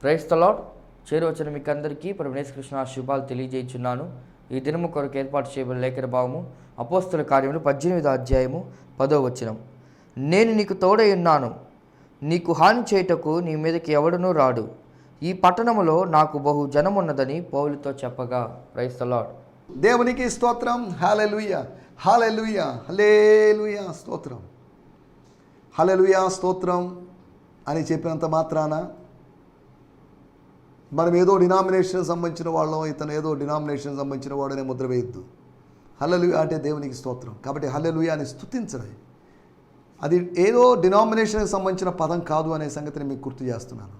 క్రైస్తలో చేరువచ్చిన మీకు అందరికీ పరమేశ్వర కృష్ణ శుభాలు తెలియజేయుచున్నాను. ఈ దినము కొరకు ఏర్పాటు చేయబడిన లేఖన భావము అపోస్తుల కార్యములు పద్దెనిమిదో అధ్యాయము పదో వచనం. నేను నీకు తోడై ఉన్నాను. నీకు హాని చేయుటకు నీ మీదకి ఎవడునూ రాడు. ఈ పట్టణములో నాకు బహు జనమున్నదని పౌలుతో చెప్పగా క్రైస్తలాడ్ దేవునికి స్తోత్రం. హాలెలుయ హాలెలుయ హలేలుయ స్తోత్రం. హలెలుయ స్తోత్రం అని చెప్పినంత మాత్రాన మనం ఏదో డినామినేషన్ సంబంధించిన వాళ్ళం ఇతను ఏదో డినామినేషన్ సంబంధించిన వాడనే ముద్ర వేయద్దు. హల్లెలూయ అంటే దేవునికి స్తోత్రం. కాబట్టి హల్లెలూయ అని స్థుతించడం అది ఏదో డినామినేషన్కి సంబంధించిన పదం కాదు అనే సంగతిని మీకు గుర్తు చేస్తున్నాను.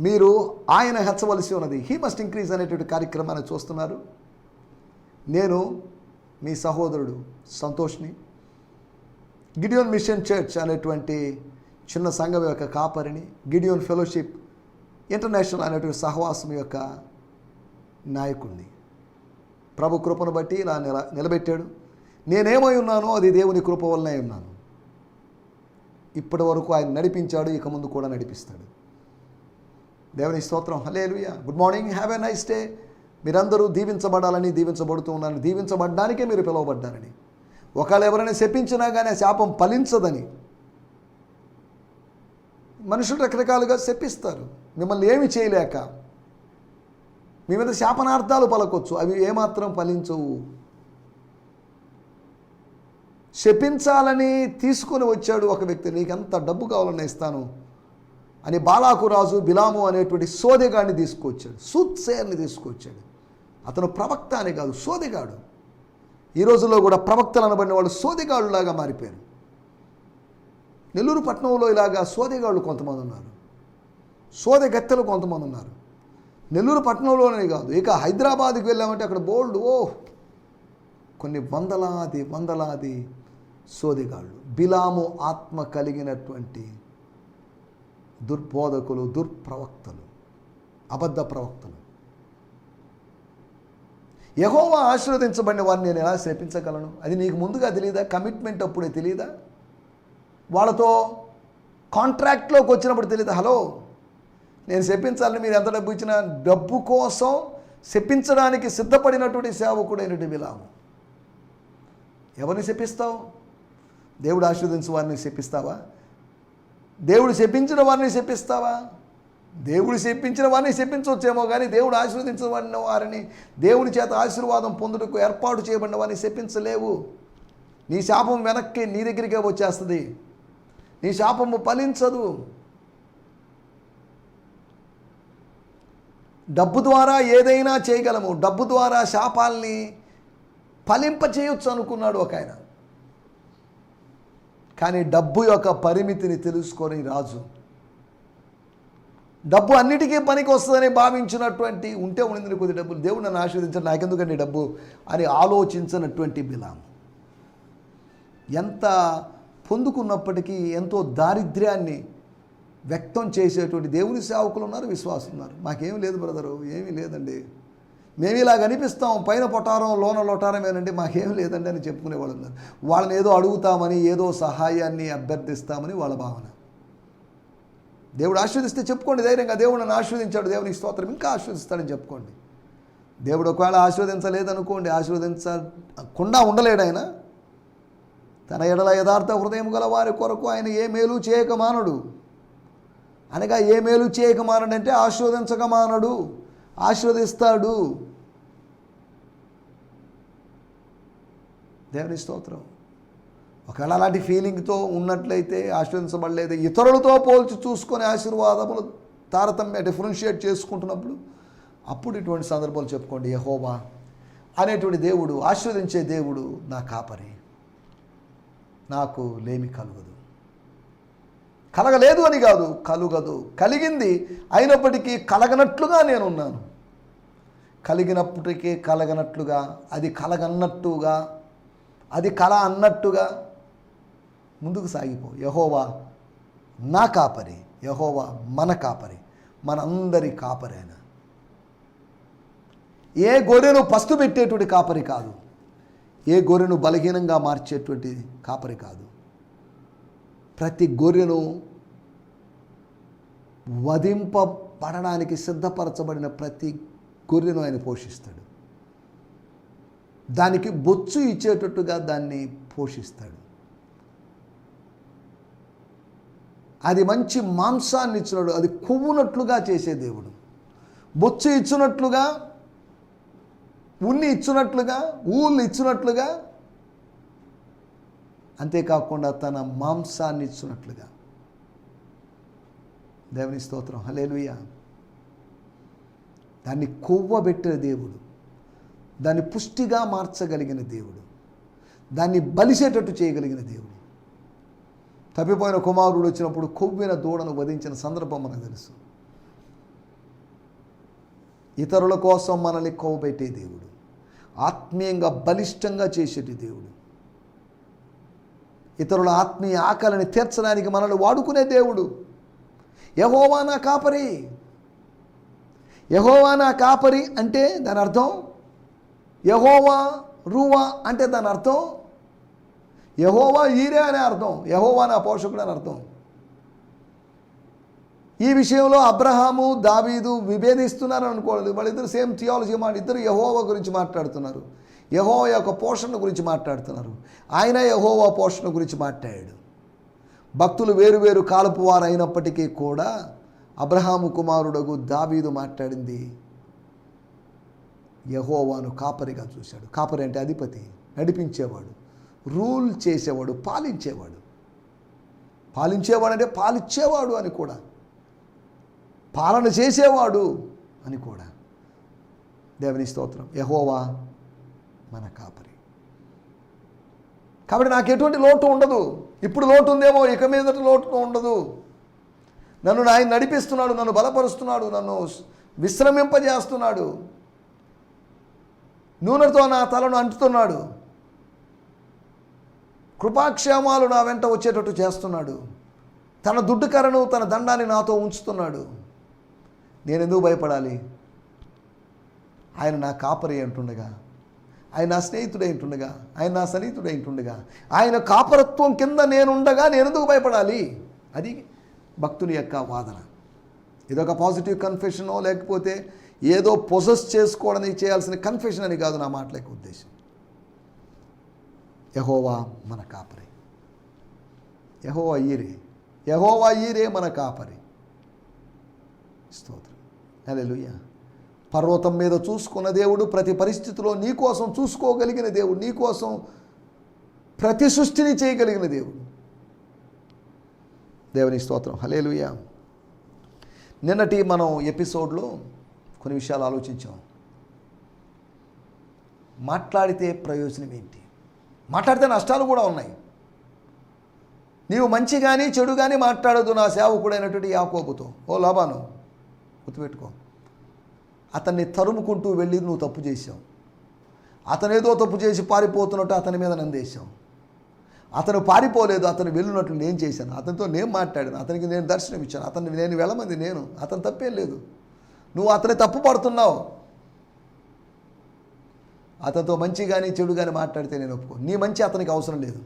మీరు ఆయన హెచ్చవలసి ఉన్నది. హీ మస్ట్ ఇంక్రీజ్ అనేటువంటి కార్యక్రమాన్ని చూస్తున్నారు. నేను మీ సహోదరుడు సంతోష్ని. గిడియోన్ మిషన్ చర్చ్ అనేటువంటి చిన్న సంఘం యొక్క కాపరిని గిడియోన్ ఫెలోషిప్ ఇంటర్నేషనల్ అనేటువంటి సహవాసం యొక్క నాయకుడిని ప్రభు కృపను బట్టి ఇలా నిల నిలబెట్టాడు. నేనేమై ఉన్నానో అది దేవుని కృప వల్లనే ఉన్నాను. ఇప్పటి వరకు ఆయన నడిపించాడు ఇక ముందు కూడా నడిపిస్తాడు. దేవుని స్తోత్రం. Hallelujah good morning. Have a nice day. మీరందరూ దీవించబడాలని దీవించబడుతూ ఉన్నారని దీవించబడ్డానికే మీరు పిలువబడ్డారని. ఒకవేళ ఎవరైనా శపించినా కానీ ఆ శాపం ఫలించదని. మనుషులు రకరకాలుగా శపిస్తారు. మిమ్మల్ని ఏమి చేయలేక మీ మీద శాపనార్థాలు పలకొచ్చు. అవి ఏమాత్రం ఫలించవు. శపించాలని తీసుకొని వచ్చాడు ఒక వ్యక్తి. నీకు ఎంత డబ్బు కావాలన్నా ఇస్తాను అని బాలాకు రాజు బిలాము అనేటువంటి సోదెగాడిని తీసుకొచ్చాడు. సూత్సేర్ని తీసుకొచ్చాడు. అతను ప్రవక్త అని కాదు సోదెగాడు. ఈ రోజుల్లో కూడా ప్రవక్తలు అనబడిన వాళ్ళు సోదెగాళ్ళులాగా మారిపోయారు. నెల్లూరు పట్టణంలో ఇలాగా సోదెగాళ్ళు కొంతమంది ఉన్నారు. సోదెగత్తెలు కొంతమంది ఉన్నారు. నెల్లూరు పట్టణంలోనే కాదు ఇక హైదరాబాద్కి వెళ్ళామంటే అక్కడ బోల్డ్ ఓ! కొన్ని వందలాది వందలాది సోదిగాళ్ళు. బిలాము ఆత్మ కలిగినటువంటి దుర్బోధకులు దుర్ప్రవక్తలు అబద్ధ ప్రవక్తలు. యహోవా ఆశీర్వదించబడిన వారిని నేను ఎలా శపించగలను? అది నీకు ముందుగా తెలియదా కమిట్మెంట్ అప్పుడే తెలియదా వాళ్ళతో కాంట్రాక్ట్లోకి వచ్చినప్పుడు తెలియదా హలో! నేను శపించాలని మీరు ఎంత డబ్బు ఇచ్చినా డబ్బు కోసం చెప్పించడానికి సిద్ధపడినటువంటి సేవకుడైనటువంటి బిలాము. ఎవరిని శపిస్తావు దేవుడు ఆశీర్వదించు వారిని శపిస్తావా దేవుడు శపించిన వారిని శపిస్తావా దేవుడు శపించిన వారిని శపించవచ్చేమో కానీ దేవుడు ఆశీర్వదించిన వారిని దేవుని చేత ఆశీర్వాదం పొందుటకు ఏర్పాటు చేయబడిన వారిని శపించలేవు నీ శాపం వెనక్కి నీ దగ్గరికే వచ్చేస్తుంది. నీ శాపము ఫలించదు. డబ్బు ద్వారా ఏదైనా చేయగలము. డబ్బు ద్వారా శాపాల్ని ఫలింపచేయొచ్చు అనుకున్నాడు ఒక ఆయన. కానీ డబ్బు యొక్క పరిమితిని తెలుసుకొని రాజు డబ్బు అన్నిటికీ పనికి వస్తుందని భావించినటువంటి ఉంటే ఉండింది కొద్ది డబ్బులు. దేవుడు నన్ను ఆశీర్వదించాడు. నాకెందుకండి డబ్బు అని ఆలోచించినటువంటి బిలాం ఎంత పొందుకున్నప్పటికీ ఎంతో దారిద్ర్యాన్ని వ్యక్తం చేసేటువంటి దేవుని సేవకులు ఉన్నారు విశ్వాసులు ఉన్నారు. మాకేం లేదు బ్రదరు ఏమీ లేదండి. మేము ఇలా కనిపిస్తాం పైన పొటారం లోన లొటారమేనండి మాకేం లేదండి అని చెప్పుకునే వాళ్ళు ఉన్నారు. వాళ్ళని ఏదో అడుగుతామని ఏదో సహాయాన్ని అభ్యర్థిస్తామని వాళ్ళ భావన. దేవుడు ఆశీర్దిస్తే చెప్పుకోండి ధైర్యంగా దేవుడు నన్ను ఆశీర్వదించాడు దేవునికి స్తోత్రం ఇంకా ఆశీర్దిస్తాడని చెప్పుకోండి. దేవుడు ఒకవేళ ఆశీర్వదించలేదనుకోండి ఆశీర్వదించకుండా ఉండలేడు ఆయన. తన ఎడల యథార్థ హృదయం గల వారి కొరకు ఆయన ఏ మేలు చేయక మానడు. అనగా ఏ మేలు చేయక మానడంటే ఆశీర్వదించక మానడు ఆశీర్వదిస్తాడు. దేవుని స్తోత్రం. ఒకవేళ అలాంటి ఫీలింగ్తో ఉన్నట్లయితే ఆశీర్వదించబడలేదు. ఇతరులతో పోల్చి చూసుకొని ఆశీర్వాదములు తారతమ్య డిఫరెన్షియేట్ చేసుకుంటున్నప్పుడు అప్పుడు ఇటువంటి సందర్భాలు చెప్పుకోండి. యహోవా అనేటువంటి దేవుడు ఆశీర్వదించే దేవుడు నా కాపరి నాకు లేమి కలుగదు. కలగలేదు అని కాదు కలుగదు. కలిగింది అయినప్పటికీ కలగనట్లుగా నేనున్నాను. కలిగినప్పటికీ కలగనట్లుగా అది కలగన్నట్టుగా అది కళ అన్నట్టుగా ముందుకు సాగిపో. యహోవా నా కాపరి యహోవా మన కాపరి మనందరి కాపరి ఆయన ఏ గొర్రెను పస్తు పెట్టేటువంటి కాపరి కాదు. ఏ గొర్రెను బలహీనంగా మార్చేటువంటి కాపరి కాదు. ప్రతి గొర్రెను వధింపబడడానికి సిద్ధపరచబడిన ప్రతి గొర్రెను ఆయన పోషిస్తాడు. దానికి బొచ్చు ఇచ్చేటట్టుగా దాన్ని పోషిస్తాడు. అది మంచి మాంసాన్ని ఇచ్చినాడు అది కొవ్వునట్లుగా చేసే దేవుడు. బొచ్చు ఇచ్చినట్లుగా ఉన్ని ఇచ్చినట్లుగా ఊళ్ళు ఇచ్చినట్లుగా అంతేకాకుండా తన మాంసాన్ని ఇచ్చినట్లుగా. దేవుని స్తోత్రం. హలేలుయ దాన్ని కొవ్వబెట్టిన దేవుడు. దాన్ని పుష్టిగా మార్చగలిగిన దేవుడు. దాన్ని బలిసేటట్టు చేయగలిగిన దేవుడు. తప్పిపోయిన కుమారుడు వచ్చినప్పుడు కొవ్విన దూడను వధించిన సందర్భం మనకు తెలుసు. ఇతరుల కోసం మనల్ని కొవ్వబెట్టే దేవుడు. ఆత్మీయంగా బలిష్టంగా చేసేటి దేవుడు. ఇతరుల ఆత్మీయ ఆకలిని తీర్చడానికి మనల్ని వాడుకునే దేవుడు. యహోవా నా కాపరి. యహోవా నా కాపరి అంటే దాని అర్థం? యహోవా రూవా అంటే దాని అర్థం? యహోవా ఈరే అనే అర్థం. యహోవా నా పోషకుడు అని అర్థం. ఈ విషయంలో అబ్రహాము దావీదు విభేదిస్తున్నారని అనుకోలేదు వాళ్ళిద్దరు సేమ్ థియాలజీ మాట ఇద్దరు యహోవా గురించి మాట్లాడుతున్నారు. యహోవ యొక్క పోషణ గురించి మాట్లాడుతున్నారు. ఆయన యహోవా పోషణ గురించి మాట్లాడాడు. భక్తులు వేరువేరు కాలపు వారు అయినప్పటికీ కూడా అబ్రహాము కుమారుడగు దావీదు మాట్లాడింది. యహోవాను కాపరిగా చూశాడు. కాపరి అంటే అధిపతి నడిపించేవాడు రూల్ చేసేవాడు పాలించేవాడు. పాలించేవాడు అంటే పాలిచ్చేవాడు అని కూడా. పాలన చేసేవాడు అని కూడా. దేవుని స్తోత్రం. యహోవా మన కాపరి. కాబట్టి నాకు ఎటువంటి లోటు ఉండదు. ఇప్పుడు లోటు ఉందేమో ఇక మీదట లోటు ఉండదు. నన్ను ఆయన నడిపిస్తున్నాడు నన్ను బలపరుస్తున్నాడు నన్ను విశ్రమింపజేస్తున్నాడు. నూనెతో నా తలను అంటుతున్నాడు. కృపాక్షేమాలు నా వెంట వచ్చేటట్టు చేస్తున్నాడు. తన దుడ్డుకరను తన దండాన్ని నాతో ఉంచుతున్నాడు. నేను ఎందుకు భయపడాలి? ఆయన నా కాపరి అంటుండగా ఆయన నా స్నేహితుడై ఉంటుండగా ఆయన నా సన్నిహితుడై ఉంటుండగా ఆయన కాపరత్వం కింద నేనుండగా నేను ఎందుకు భయపడాలి? అది భక్తుని యొక్క వాదన. ఇదొక పాజిటివ్ కన్ఫెషనో లేకపోతే ఏదో పొసెస్ చేసుకోవడానికి చేయాల్సిన కన్ఫెషన్ అని కాదు నా మాటల యొక్క ఉద్దేశం. యహోవా మన కాపరి. యహోవా ఈరే. యహోవా ఈరే మన కాపరి. స్తోత్రం. హల్లెలూయ. పర్వతం మీద చూసుకున్న దేవుడు ప్రతి పరిస్థితిలో నీ కోసం చూసుకోగలిగిన దేవుడు నీకోసం ప్రతి సృష్టిని చేయగలిగిన దేవుడు. దేవుని స్తోత్రం. హలేలుయ నిన్నటి మనం ఎపిసోడ్లో కొన్ని విషయాలు ఆలోచించాం. మాట్లాడితే ప్రయోజనం ఏంటి? మాట్లాడితే నష్టాలు కూడా ఉన్నాయి. నీవు మంచి కానీ చెడు కానీ మాట్లాడదు నా సేవకుడైనటువంటి యాకోబుతో. ఓ లాభాను గుర్తుపెట్టుకో. అతన్ని తరుముకుంటూ వెళ్ళి నువ్వు తప్పు చేశావు. అతనేదో తప్పు చేసి పారిపోతున్నట్టు అతని మీద నందేశావు. అతను పారిపోలేదు అతను వెళ్ళినట్లు నేను చేశాను. అతనితో నేను మాట్లాడాను. అతనికి నేను దర్శనం ఇచ్చాను. అతన్ని నేను వెళ్ళమంది నేను. అతను తప్పేం లేదు. నువ్వు అతని తప్పు పడుతున్నావు. అతనితో మంచి కానీ చెడు కానీ మాట్లాడితే నేను ఒప్పుకో. నీ మంచి అతనికి అవసరం లేదు.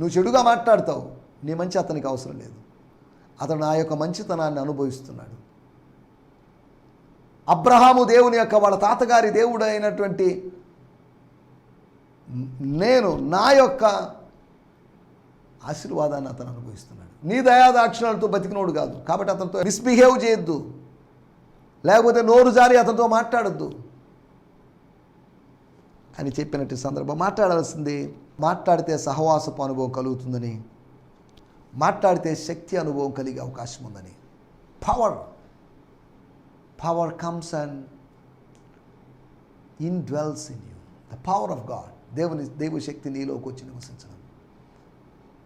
నువ్వు చెడుగా మాట్లాడతావు. నీ మంచి అతనికి అవసరం లేదు. అతను నా యొక్క మంచితనాన్ని అనుభవిస్తున్నాడు. అబ్రహాము దేవుని యొక్క వాళ్ళ తాతగారి దేవుడు అయినటువంటి నేను నా యొక్క ఆశీర్వాదాన్ని అతను అనుభవిస్తున్నాడు. నీ దయాదాక్షిణాలతో బతికినోడు కాదు. కాబట్టి అతనితో మిస్బిహేవ్ చేయొద్దు. లేకపోతే నోరు జారి అతనితో మాట్లాడద్దు. అని చెప్పినట్టు సందర్భం మాట్లాడాల్సింది. మాట్లాడితే సహవాసపు అనుభవం కలుగుతుందని మాట్లాడితే శక్తి అనుభవం కలిగే అవకాశం ఉందని. Power power comes and in dwells in you the power of God దేవుని దైవశక్తి నీలోకి వచ్చి నివసించడం.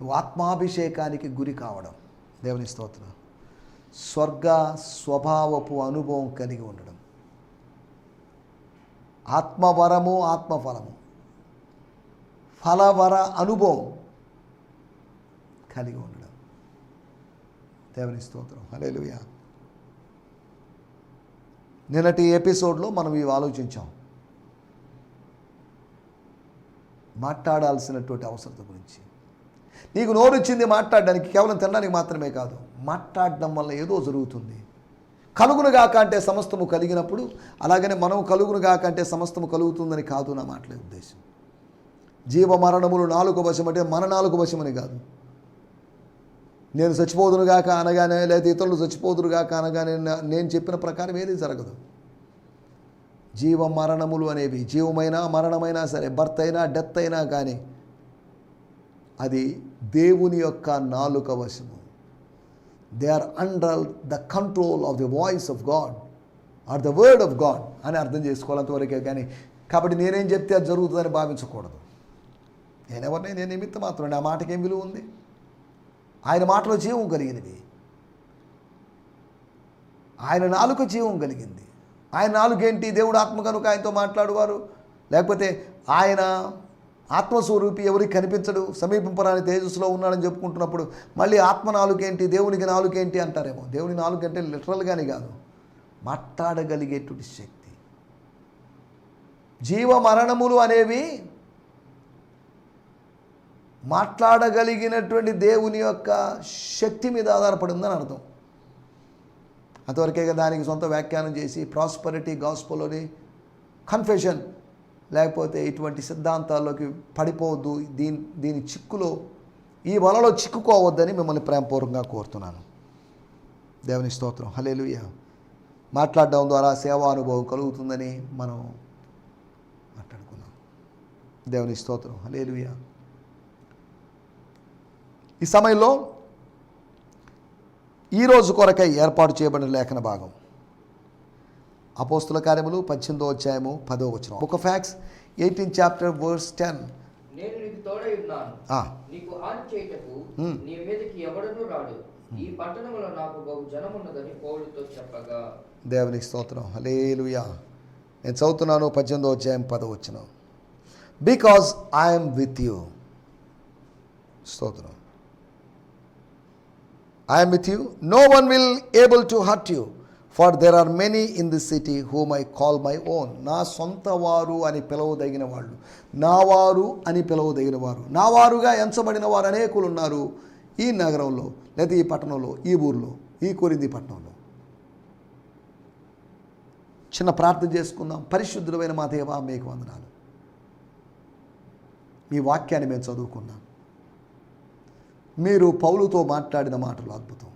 నువ్వు ఆత్మాభిషేకానికి గురి కావడం. దేవుని స్తోత్రం. స్వర్గ స్వభావపు అనుభవం కలిగి ఉండడం. ఆత్మవరము ఆత్మఫలము. ఫలవర అనుభవం కలిగి ఉండడం. దేవుని స్తోత్రం. హలేలుయ నిన్నటి ఎపిసోడ్లో మనం ఇవి ఆలోచించాం. మాట్లాడాల్సినటువంటి అవసరత గురించి. నీకు నోరు ఇచ్చింది మాట్లాడడానికి కేవలం తినడానికి మాత్రమే కాదు మాట్లాడడం వల్ల ఏదో జరుగుతుంది. కలుగును గాక అంటే సమస్తము కలిగినప్పుడు అలాగనే మనం కలుగును గాక అంటే సమస్తము కలుగుతుందని కాదు నా మాటలే ఉద్దేశం. జీవ మరణములు నాలుగు వశం అంటే మన నాలుగు వశమని కాదు. నేను చచ్చిపోదునుగాక అనగానే లేదా ఇతరులు చచ్చిపోదురుగాక అనగానే నేను చెప్పిన ప్రకారం ఏది జరగదు. జీవ మరణములు అనేవి జీవమైనా మరణమైనా సరే భర్త అయినా డెత్ అయినా కానీ అది దేవుని యొక్క నాలుక వశము. They are under the control of the voice of God or the word of God అని అర్థం చేసుకోవాలంతవరకే కానీ కాబట్టి నేనేం చెప్తే అది జరుగుతుందని భావించకూడదు. నేనెవరిని నేను నిమిత్తం మాత్రం ఆ మాటకి ఏం విలువ ఉంది? ఆయన మాటలో జీవం కలిగినవి ఆయన నాలుక జీవం కలిగింది. ఆయన నాలుగేంటి? దేవుడు ఆత్మ కనుక ఆయనతో మాట్లాడువారు. లేకపోతే ఆయన ఆత్మస్వరూపి ఎవరికి కనిపించడు? సమీపింపరాని తేజస్సులో ఉన్నాడని చెప్పుకుంటున్నప్పుడు మళ్ళీ ఆత్మ నాలుగేంటి? దేవునికి నాలుగేంటి అంటారేమో? దేవుని నాలుగు అంటే లిటరల్గానే కాదు. మాట్లాడగలిగేటువంటి శక్తి. జీవ మరణములు అనేవి మాట్లాడగలిగినటువంటి దేవుని యొక్క శక్తి మీద ఆధారపడి ఉందని అర్థం. అంతవరకే దానికి సొంత వ్యాఖ్యానం చేసి ప్రాస్పరిటీ గాస్పలోని కన్ఫెషన్ లేకపోతే ఇటువంటి సిద్ధాంతాల్లోకి పడిపోవద్దు దీని దీని చిక్కులో ఈ వలలో చిక్కుకోవద్దని మిమ్మల్ని ప్రేమపూర్వకంగా కోరుతున్నాను. దేవుని స్తోత్రం. హలేలుయ మాట్లాడడం ద్వారా సేవా అనుభవం కలుగుతుందని మనం మాట్లాడుకున్నాం. దేవుని స్తోత్రం. హలేలుయా ఈ సమయంలో ఈరోజు కొరకై ఏర్పాటు చేయబడిన లేఖన భాగం. అపోస్తుల కార్యములు పద్దెనిమిదో అధ్యాయము పదో వచ్చిన ఒక ఫ్యాక్స్ ఎయిటీన్ చాప్టర్ వర్స్ టెన్ నేను నీకు తోడై ఉన్నాను. నీకు హాని చేయుటకు Hmm. నీ మీదకి ఎవడనూ రాడు. ఈ పట్టణంలో నాకు బహు జనమున్నదని పౌలుతో చెప్పగా. దేవునికి స్తోత్రం. హలేలుయా నేను చదువుతున్నాను పద్దెనిమిదో అధ్యాయం పదో వచ్చిన బికాజ్ ఐఎమ్ విత్ యూ స్తోత్రం. I'm with you no one will able to hurt you for there are many in this city whom I call my own నా సొంత వారు అని పిలవదగిన వాళ్ళు నా వారు అని పిలవదగిన వారు. నా వారుగా ఎంచబడిన వారు అనేకులు ఉన్నారు ఈ నగరంలో లేదా ఈ పట్టణంలో ఈ ఊర్లో ఈ కోరింది పట్టణంలో. చిన్న ప్రార్థన చేసుకుందాం. పరిశుద్ధులమైన మా దేవా మీకు వందనాలు. మీ వాక్యాన్ని మేము చదువుకున్నాం మీరు పౌలుతో మాట్లాడిన మాటలు అద్భుతం.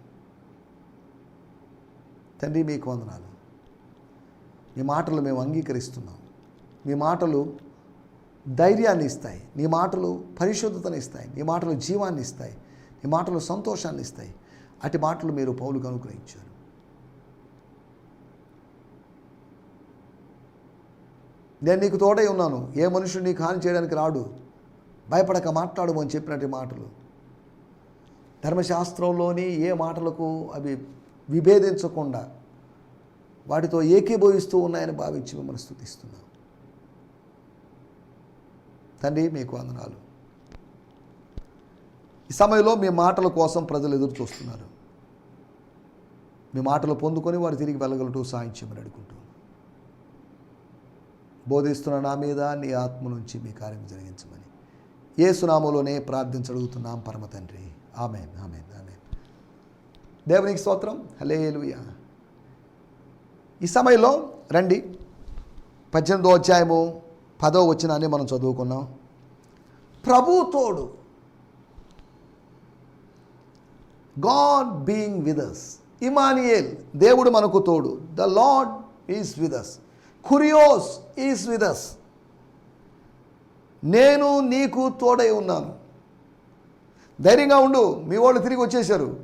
తండ్రి మీకు వందనాలు. మీ మాటలు మేము అంగీకరిస్తున్నాం. మీ మాటలు ధైర్యాన్ని ఇస్తాయి. నీ మాటలు పరిశుద్ధతను ఇస్తాయి. నీ మాటలు జీవాన్ని ఇస్తాయి. నీ మాటలు సంతోషాన్ని ఇస్తాయి. అటు మాటలు మీరు పౌలుకు అనుగ్రహించారు. నేను నీకు తోడై ఉన్నాను. ఏ మనుషుడు నీకు హాని చేయడానికి రాడు? భయపడక మాట్లాడము అని చెప్పినట్టు మాటలు. ధర్మశాస్త్రంలోని ఏ మాటలకు అవి విభేదించకుండా వాటితో ఏకీభవిస్తూ ఉన్నాయని భావించి మిమ్మల్ని స్థుతిస్తున్నాం. తండ్రి మీకు వందనాలు. ఈ సమయంలో మీ మాటల కోసం ప్రజలు ఎదురు చూస్తున్నారు. మీ మాటలు పొందుకొని వారు తిరిగి వెళ్ళగలటూ సాయం చేయమని అడుగుకుంటూ బోధిస్తున్న నా మీద నీ ఆత్మ నుంచి మీ కార్యం జరిగించమని. ఏ సునామలోనే ప్రార్థించడుగుతున్నాం పరమ తండ్రి. Amen amen amen. దేవునికి స్తోత్రం. హలే ఈ సమయంలో రండి. పద్దెనిమిదో అధ్యాయము పదో వచ్చినాన్ని మనం చదువుకున్నాం. ప్రభుతోడు God being with us Emmanuel దేవుడు మనకు తోడు. The Lord is with us కురియోస్ is with us నేను నీకు తోడై ఉన్నాను. ధైర్యంగా ఉండు. మీ వాళ్ళు తిరిగి వచ్చేశారు.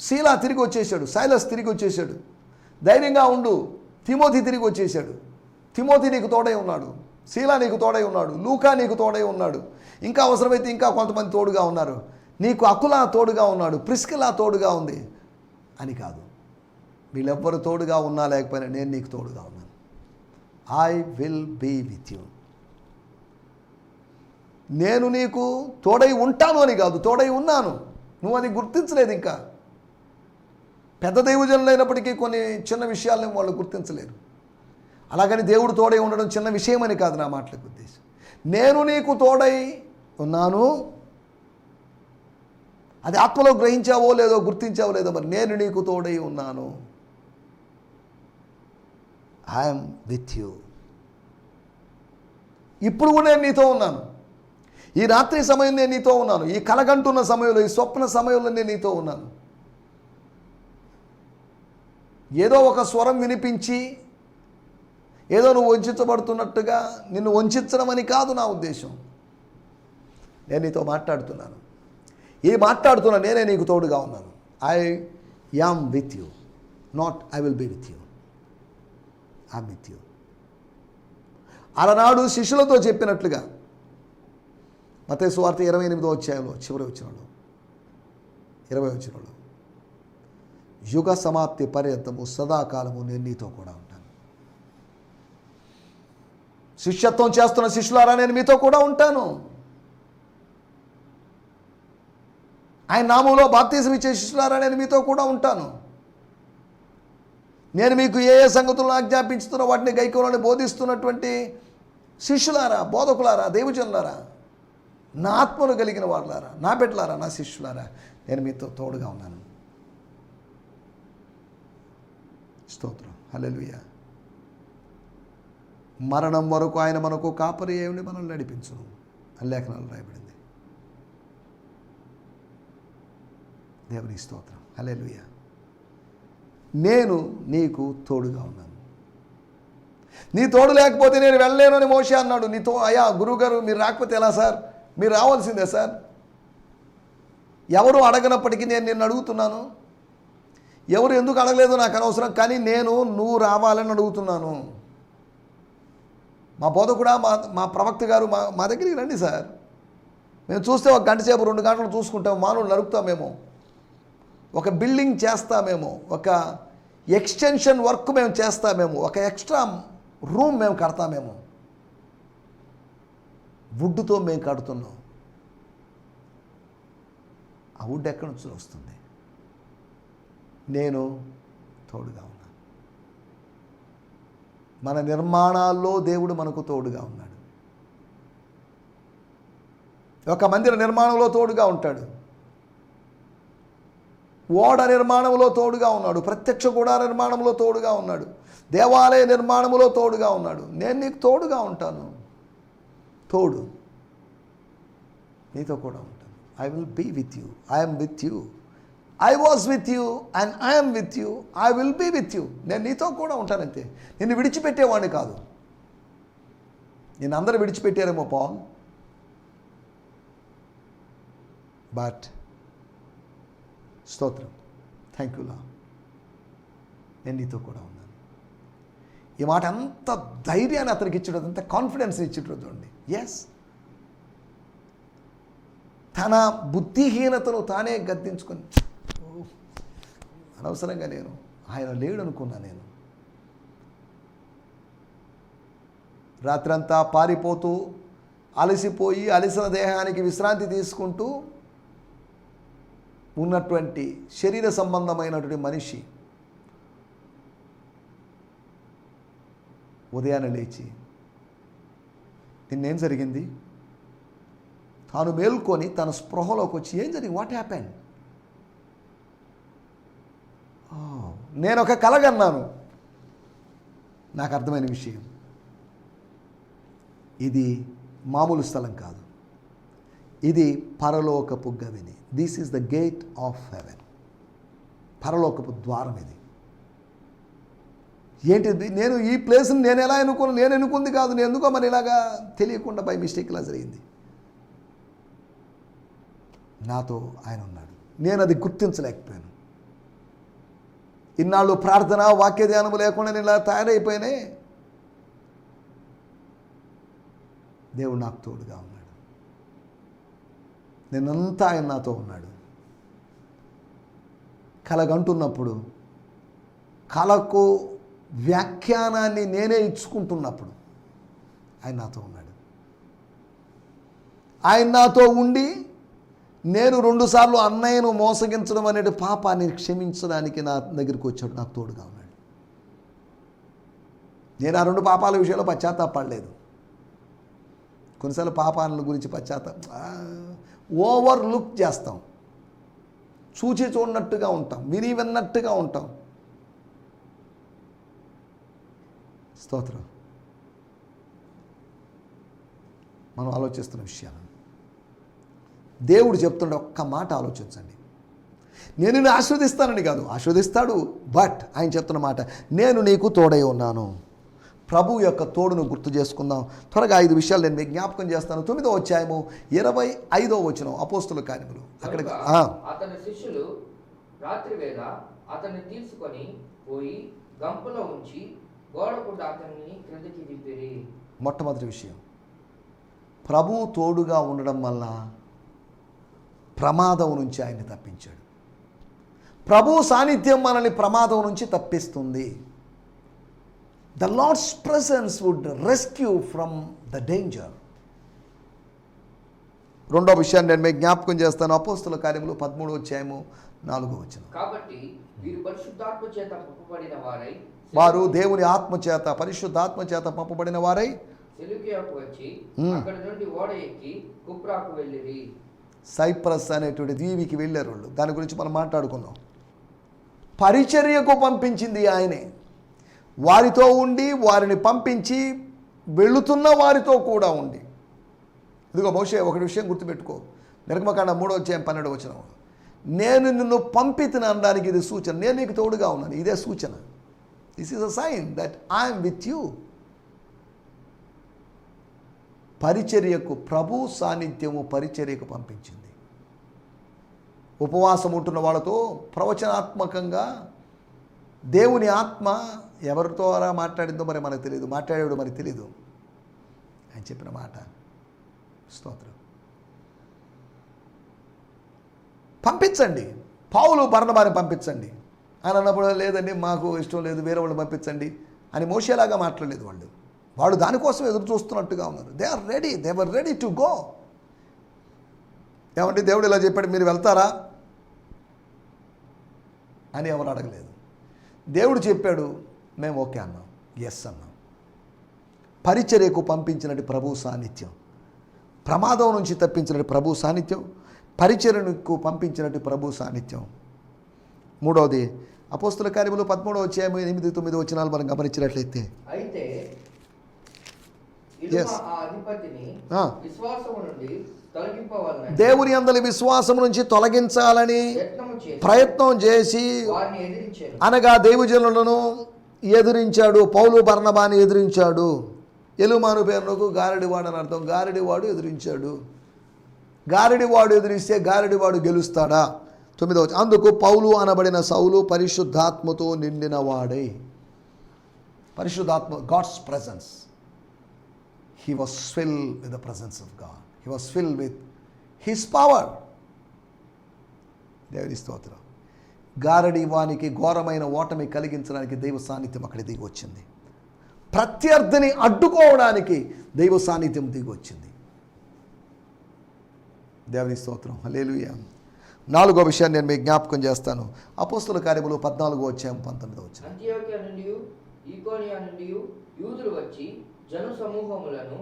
శీలా తిరిగి వచ్చేసాడు సైలస్ తిరిగి వచ్చేసాడు ధైర్యంగా ఉండు. తిమోతి తిరిగి వచ్చేసాడు తిమోతి నీకు తోడై ఉన్నాడు. శీలా నీకు తోడై ఉన్నాడు. లూకా నీకు తోడై ఉన్నాడు. ఇంకా అవసరమైతే ఇంకా కొంతమంది తోడుగా ఉన్నారు. నీకు అకులా తోడుగా ఉన్నాడు. ప్రిస్కిలా తోడుగా ఉంది అని కాదు. వీళ్ళెవ్వరు తోడుగా ఉన్నా లేకపోయినా నేను నీకు తోడుగా ఉన్నాను. I will be with you నేను నీకు తోడై ఉంటాను అని కాదు తోడై ఉన్నాను. నువ్వు అది గుర్తించలేదు ఇంకా. పెద్ద దైవజనులు అయినప్పటికీ కొన్ని చిన్న విషయాలను వాళ్ళు గుర్తించలేరు. అలాగని దేవుడు తోడై ఉండడం చిన్న విషయమని కాదు నా మాటలకు ఉద్దేశం. నేను నీకు తోడై ఉన్నాను. అది ఆత్మలో గ్రహించావో లేదో గుర్తించావో లేదో మరి నేను నీకు తోడై ఉన్నాను. ఐఎమ్ విత్ యూ ఇప్పుడు కూడా నేను నీతో ఉన్నాను. ఈ రాత్రి సమయం నేను నీతో ఉన్నాను. ఈ కలగంటున్న సమయంలో ఈ స్వప్న సమయంలో నేను నీతో ఉన్నాను. ఏదో ఒక స్వరం వినిపించి ఏదో నువ్వు వంచబడుతున్నట్టుగా నిన్ను వంచడం అని కాదు నా ఉద్దేశం. నేను నీతో మాట్లాడుతున్నాను. ఈ మాట్లాడుతున్న నేనే నీకు తోడుగా ఉన్నాను. I am with you not I will be with you I'm with you అలనాడు శిష్యులతో చెప్పినట్లుగా మతే సువార్త ఇరవై ఎనిమిదో అధ్యాయంలో చివరి వచ్చినాడు ఇరవై వచ్చినాడు యుగ సమాప్తి పర్యంతము సదాకాలము నేను నీతో కూడా ఉంటాను. శిష్యత్వం చేస్తున్న శిష్యులారా నేను మీతో కూడా ఉంటాను. ఆయన నామంలో బాప్తీసం ఇచ్చే శిష్యులారా నేను మీతో కూడా ఉంటాను. నేను మీకు ఏ ఏ సంగతులను ఆజ్ఞాపించుతున్నా వాటిని గైకంలోని బోధిస్తున్నటువంటి శిష్యులారా బోధకులారా దేవుజనులారా నా ఆత్మను కలిగిన వాళ్ళారా నా బిడ్డలారా నా శిష్యులారా నేను మీతో తోడుగా ఉన్నాను. స్తోత్రం. హల్లెలూయా. మరణం వరకు ఆయన మనకు కాపరి ఏమిటి మనల్ని నడిపించును అని లేఖనాలు రాయబడింది. దేవుని స్తోత్రం. హల్లెలూయా. నేను నీకు తోడుగా ఉన్నాను. నీ తోడు లేకపోతే నేను వెళ్ళలేను అని మోసే అన్నాడు. నీతో అయ్యా గురువుగారు మీరు రాకపోతే ఎలా సార్? మీరు రావాల్సిందే సార్. ఎవరు అడగనప్పటికీ నేను నిన్ను అడుగుతున్నాను. ఎవరు ఎందుకు అడగలేదో నాకు అనవసరం కానీ నేను నువ్వు రావాలని అడుగుతున్నాను. మా బోధకుడా మా మా ప్రవక్త గారు మా మా దగ్గరికి రండి సార్. మేము చూస్తే ఒక గంట సేపు రెండు గంటలు చూసుకుంటాం మానవులు నరుకుతామేమో ఒక బిల్డింగ్ చేస్తామేమో ఒక ఎక్స్టెన్షన్ వర్క్ మేము చేస్తామేమో ఒక ఎక్స్ట్రా రూమ్ మేము కడతామేమో వుడ్డుతో మేము కడుతున్నాం. ఆ వుడ్ ఎక్కడి నుంచి వస్తుంది? నేను తోడుగా ఉన్నాను. మన నిర్మాణాల్లో దేవుడు మనకు తోడుగా ఉన్నాడు. ఒక మందిర నిర్మాణంలో తోడుగా ఉంటాడు. ఓడ నిర్మాణంలో తోడుగా ఉన్నాడు. ప్రత్యక్ష కూడా నిర్మాణంలో తోడుగా ఉన్నాడు. దేవాలయ నిర్మాణంలో తోడుగా ఉన్నాడు. నేను నీకు తోడుగా ఉంటాను. తోడు. నీతో కూడా ఉంటాను. I will be with you I'm with you I was with you and I'm with you I will be with you నేను నీతో కూడా ఉంటానంతే. నిన్ను విడిచిపెట్టేవాడిని కాదు. నేను అందరూ విడిచిపెట్టారేమో పాల్. బట్ స్తోత్రం. థ్యాంక్ యూ లా నేను నీతో కూడా ఉన్నాను. ఈ మాట అంత ధైర్యాన్ని అతనికి ఇచ్చడం అంత కాన్ఫిడెన్స్ ఇచ్చిండ్రు చూడండి. ఎస్ తన బుద్ధిహీనతను తానే గద్దించుకొని "ఓ, అనవసరంగా నేను ఆయన లేడు అనుకున్నా నేను. రాత్రంతా పారిపోతూ అలసిపోయి అలసిన దేహానికి విశ్రాంతి తీసుకుంటూ ఉన్నటువంటి శరీర సంబంధమైనటువంటి మనిషి ఉదయాన్నే లేచి నిన్నేం జరిగింది? తాను మేల్కొని తన స్పృహలోకి వచ్చి ఏం జరిగింది? వాట్ హ్యాపెన్ నేను ఒక కలగన్నాను నాకు అర్థమైన విషయం. ఇది మామూలు స్థలం కాదు. ఇది పరలోకపు గవిని. This is the gate of heaven పరలోకపు ద్వారం ఇది. ఏంటిది? నేను ఈ ప్లేస్ని నేను ఎలా ఎన్నుకున్నాను నేను ఎన్నుకుంది కాదు. నేను ఎందుకో మరి ఇలాగా తెలియకుండా బై మిస్టేక్ ఇలా జరిగింది. నాతో ఆయన ఉన్నాడు. నేను అది గుర్తించలేకపోయాను. ఇన్నాళ్ళు ప్రార్థన వాక్య ధ్యానము లేకుండా నేను ఇలా తయారైపోయినాయి దేవుడు నాకు తోడుగా ఉన్నాడు. నేనంతా ఆయన నాతో ఉన్నాడు. కలగంటున్నప్పుడు కళకు వ్యాఖ్యానాన్ని నేనే ఇచ్చుకుంటున్నప్పుడు ఆయన నాతో ఉన్నాడు. ఆయన నాతో ఉండి నేను రెండుసార్లు అన్నయ్యను మోసగించడం అనే పాపాన్ని క్షమించడానికి నా దగ్గరికి వచ్చాడు. నాకు తోడుగా ఉన్నాడు. నేను ఆ రెండు పాపాల విషయంలో పశ్చాత్తాపడలేదు. కొన్నిసార్లు పాపాల గురించి పశ్చాత్తాప ఓవర్ లుక్ చేస్తాం. చూచి చూడనట్టుగా ఉంటాం. విని విన్నట్టుగా ఉంటాం. స్తోత్రం. మనం ఆలోచిస్తున్న విషయాలు. దేవుడు చెప్తుండే ఒక్క మాట ఆలోచించండి. నేను నిన్ను ఆస్వాదిస్తానని కాదు ఆస్వాదిస్తాడు బట్ ఆయన చెప్తున్న మాట నేను నీకు తోడై ఉన్నాను. ప్రభు యొక్క తోడును గుర్తు చేసుకుందాం. త్వరగా ఐదు విషయాలు నేను మీకు జ్ఞాపకం చేస్తాను. తొమ్మిదో అధ్యాయము ఇరవై ఐదో వచ్చిన అపోస్తుల కార్యములు. అక్కడ అతని శిష్యులు రాత్రి వేళ అతన్ని తీసుకొని పోయి గంపలో ఉంచి గోడకుండా అతన్ని క్రిందకి దింపిరి. మొట్టమొదటి విషయం. ప్రభు తోడుగా ఉండడం వల్ల ప్రమాదం నుంచి ఆయన్ని తప్పించాడు. ప్రభు సాన్నిధ్యం మనల్ని ప్రమాదం నుంచి తప్పిస్తుంది. The Lord's presence would rescue from the danger రెండో విషయాన్ని నేను మీకు జ్ఞాపకం చేస్తాను. అపోస్తుల కార్యములు పదమూడు అధ్యాయము నాలుగో వచ్చిన కాబట్టి వీరు పరిశుద్ధాత్మ చేత వారై వారు దేవుని ఆత్మ చేత పరిశుద్ధాత్మ చేత పంపబడిన వారై సైప్రస్ అనేటువంటి దీవికి వెళ్ళారు వాళ్ళు. దాని గురించి మనం మాట్లాడుకున్నాం పరిచర్యకు పంపించింది ఆయనే. వారితో ఉండి వారిని పంపించి వెళుతున్న వారితో కూడా ఉండి. ఇదిగో బహుశా ఒక విషయం గుర్తుపెట్టుకో. నిర్గమకాండ మూడో వచ్చే పన్నెండు వచ్చిన నేను నిన్ను పంపితిన అనడానికి ఇది సూచన. నేను నీకు తోడుగా ఉన్నాను. ఇదే సూచన. This is a sign that I'm with you పరిచర్యకు ప్రభు సాన్నిధ్యము పరిచర్యకు పంపించింది. ఉపవాసం ఉంటున్న వాళ్ళతో ప్రవచనాత్మకంగా దేవుని ఆత్మ ఎవరితో అలా మాట్లాడిందో మరి మనకు తెలియదు మాట్లాడాడు మనకు తెలియదు ఆయన చెప్పిన మాట. స్తోత్రం. పంపించండి. పావులు బర్ణబాని పంపించండి. అని అన్నప్పుడు లేదండి మాకు ఇష్టం లేదు వేరే వాళ్ళు పంపించండి అని మోసేలాగా మాట్లాడలేదు వాళ్ళు వాళ్ళు దానికోసం ఎదురు చూస్తున్నట్టుగా ఉన్నారు. They are ready they were ready to go ఏమంటే దేవుడు ఇలా చెప్పాడు మీరు వెళ్తారా? అని ఎవరు అడగలేదు. దేవుడు చెప్పాడు మేము ఓకే అన్నాం. ఎస్ అన్నాం. పరిచర్యకు పంపించినట్టు ప్రభు సాన్నిధ్యం. ప్రమాదం నుంచి తప్పించినట్టు ప్రభు సాన్నిధ్యం. పరిచర్యకు పంపించినట్టు ప్రభు సాన్నిధ్యం. మూడవది అపోస్తుల కార్యములు పదమూడవ అధ్యాయం ఎనిమిది తొమ్మిది వచ్చినాలు మనం గమనించినట్లయితే. అయితే దేవుని అందరి విశ్వాసం నుంచి తొలగించాలని ప్రయత్నం చేసి అనగా దేవుజనులను ఎదిరించాడు పౌలు బర్ణబాని ఎదిరించాడు. ఎలుమాను పేరునకు గారడివాడు అని అర్థం. గారడివాడు ఎదిరించాడు. గారడివాడు ఎదిరిస్తే గారడివాడు గెలుస్తాడా? తొమ్మిదవ అందుకు పౌలు అనబడిన సౌలు పరిశుద్ధాత్మతో నిండిన వాడే. పరిశుద్ధాత్మ God's presence. He was fill with the presence of God he was fill with his power దేవుని స్తోత్రం. గారడి వానికి ఘోరమైన ఓటమి కలిగించడానికి దైవ సాన్నిధ్యం అక్కడ దిగి వచ్చింది. ప్రత్యర్థిని అడ్డుకోవడానికి దైవ సాన్నిధ్యం దిగి వచ్చింది. దేవుని స్తోత్రం. లేలుయా నాలుగో విషయాన్ని నేను మీకు జ్ఞాపకం చేస్తాను. అపోస్తుల కార్యములు పద్నాలుగో వచ్చాము పంతొమ్మిదో వచ్చాము వచ్చి జన సమూహములను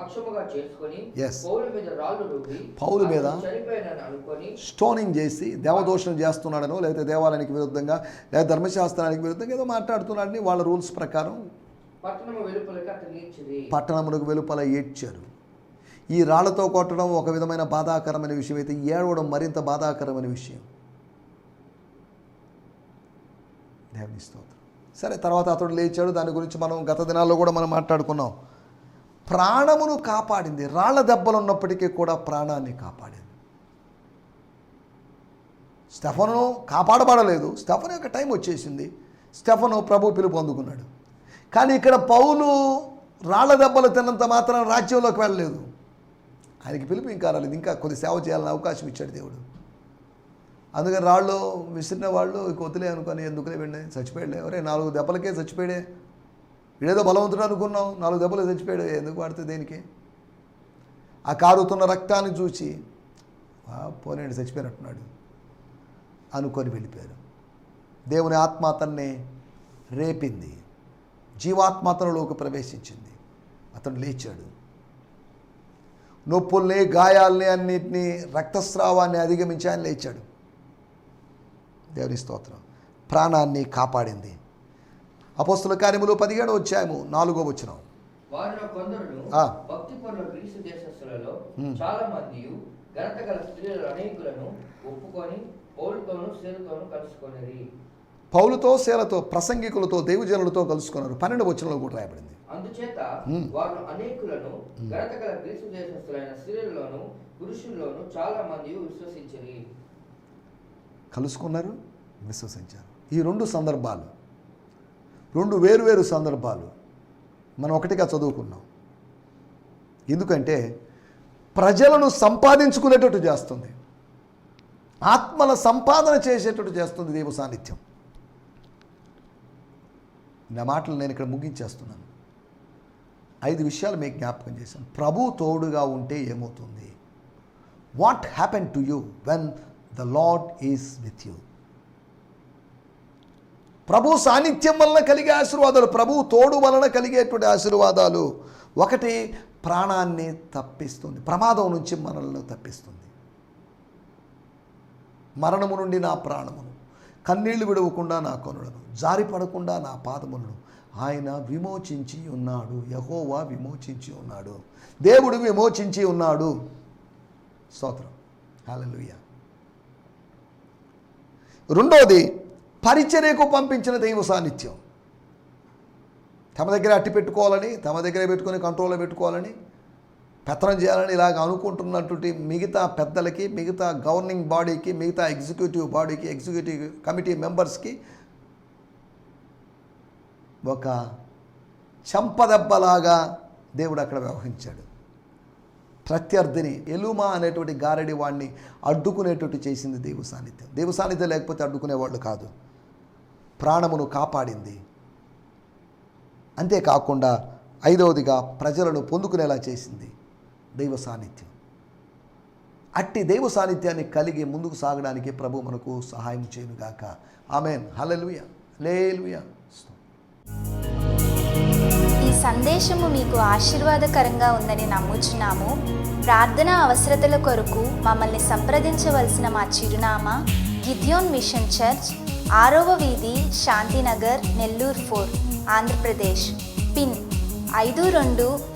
పక్షముగా చేసుకొని. పౌలు మీద రాళ్ళు రువ్వి పౌలు మీద అతడు చనిపోయినని అనుకొని స్టోనింగ్ చేసి దేవదోషణం చేస్తున్నాడనో లేకపోతే దేవాలయానికి విరుద్ధంగా లేదా ధర్మశాస్త్రానికి విరుద్ధంగా ఏదో మాట్లాడుతున్నాడని వాళ్ళ రూల్స్ ప్రకారం పట్టణము వెలుపలకి అతను ఈడ్చిరి. పట్టణమునకు వెలుపల ఏడ్చారు ఈ రాళ్ళతో కొట్టడం ఒక విధమైన బాధాకరమైన విషయం అయితే ఏడవడం మరింత బాధాకరమైన విషయం. దేవుని స్తోత్రం. సరే తర్వాత అతడు లేచాడు. దాని గురించి మనం గత దినాల్లో కూడా మనం మాట్లాడుకున్నాం. ప్రాణమును కాపాడింది. రాళ్ళ దెబ్బలు ఉన్నప్పటికీ కూడా ప్రాణాన్ని కాపాడింది. స్టెఫను కాపాడబడలేదు. స్టెఫన్ యొక్క టైం వచ్చేసింది. స్టెఫను ప్రభు పిలుపు అందుకున్నాడు కానీ ఇక్కడ పౌలు రాళ్ళ దెబ్బలు తిన్నంత మాత్రం రాజ్యంలోకి వెళ్ళలేదు. ఆయనకి పిలుపు ఇంకా రాలేదు. ఇంకా కొద్ది సేవ చేయాలని అవకాశం ఇచ్చాడు దేవుడు. అందుకని రాళ్ళు విసిరిన వాళ్ళు ఇక వదిలే అనుకొని ఎందుకులే వెళ్ళి చచ్చిపోయాడులే. ఎవరే నాలుగు దెబ్బలకే చచ్చిపోయాడే. వీడేదో బలవంతుడు అనుకున్నాం నాలుగు దెబ్బలు చచ్చిపోయాడు. ఎందుకు వాడితే దేనికి? ఆ కారుతున్న రక్తాన్ని చూసి పోనీ చచ్చిపోయినట్టున్నాడు. అనుకొని వెళ్ళిపోయారు. దేవుని ఆత్మ అతన్ని రేపింది. జీవాత్మ అతనిలోకి ప్రవేశించింది. అతను లేచాడు. నొప్పుల్ని గాయాల్ని అన్నిటినీ రక్తస్రావాన్ని అధిగమించి ఆయన లేచాడు. దేవుని స్తోత్రం. ప్రాణాన్ని కాపాడింది. అపోస్తుల కార్యములు పదిహేడు వచ్చాము నాలుగో వచ్చినాం. చాలా మంది పౌలుతో శీలతో ప్రసంగికులతో దేవుజనులతో కలుసుకున్నారు. పన్నెండు వచనంలో కూడా రాయబడింది. అందుచేత. వారు అనేకులను గ్రీసు దేశస్థులైన స్త్రీలలోను పురుషుల్లోనూ చాలా మంది విశ్వసించిరి. కలుసుకున్నారు విశ్వసించారు. ఈ రెండు సందర్భాలు రెండు వేరువేరు సందర్భాలు మనం ఒకటిగా చదువుకున్నాం. ఎందుకంటే ప్రజలను సంపాదించుకునేటట్టు చేస్తుంది. ఆత్మల సంపాదన చేసేటట్టు చేస్తుంది దేవ సాన్నిధ్యం. నా మాటలు నేను ఇక్కడ ముగించేస్తున్నాను. ఐదు విషయాలు మీకు జ్ఞాపకం చేశాను. ప్రభు తోడుగా ఉంటే ఏమవుతుంది? What happen to you when the Lord is with you ప్రభు సాన్నిధ్యం వలన కలిగే ఆశీర్వాదాలు ప్రభు తోడు వలన కలిగేటువంటి ఆశీర్వాదాలు. ఒకటి ప్రాణాన్ని తప్పిస్తుంది. ప్రమాదం నుంచి మనల్ని తప్పిస్తుంది. మరణము నుండి నా ప్రాణమును. కన్నీళ్ళు విడవకుండా నా కొనులను జారిపడకుండా నా పాదములను ఆయన విమోచించి ఉన్నాడు. యహోవా విమోచించి ఉన్నాడు. దేవుడు విమోచించి ఉన్నాడు. స్తోత్రం. హాలలుయ రెండోది పరిచర్యకు పంపించిన దైవ సాన్నిధ్యం. తమ దగ్గర అట్టి పెట్టుకోవాలని తమ దగ్గర పెట్టుకొని కంట్రోల్లో పెట్టుకోవాలని పెత్తనం చేయాలని ఇలాగ అనుకుంటున్నటువంటి మిగతా పెద్దలకి మిగతా గవర్నింగ్ బాడీకి మిగతా ఎగ్జిక్యూటివ్ బాడీకి ఎగ్జిక్యూటివ్ కమిటీ మెంబర్స్కి ఒక చంపదెబ్బలాగా దేవుడు అక్కడ వ్యవహరించాడు. ప్రత్యర్థిని ఎలుమా అనేటువంటి గారడి వాడిని అడ్డుకునేటట్టు చేసింది దేవు సాన్నిధ్యం. దేవు సాన్నిధ్యం లేకపోతే అడ్డుకునేవాళ్ళు కాదు. ప్రాణమును కాపాడింది. అంతేకాకుండా ఐదవదిగా ప్రజలను పొందుకునేలా చేసింది. దైవ సాన్నిధ్యం. అట్టి దైవ సాన్నిధ్యాన్ని కలిగి ముందుకు సాగడానికి ప్రభు మనకు సహాయం చేయనుగాక. ఆమెన్. హలలుయ లేలుయ ఈ సందేశము మీకు ఆశీర్వాదకరంగా ఉందని నమ్ముచున్నాము. ప్రార్థన అవసరతల కొరకు మమ్మల్ని సంప్రదించవలసిన మా చిరునామా గిద్యోన్ మిషన్ చర్చ్ ఆరవ వీధి శాంతినగర్ నెల్లూరు ఫోర్ ఆంధ్రప్రదేశ్. పిన్ ఐదు రెండు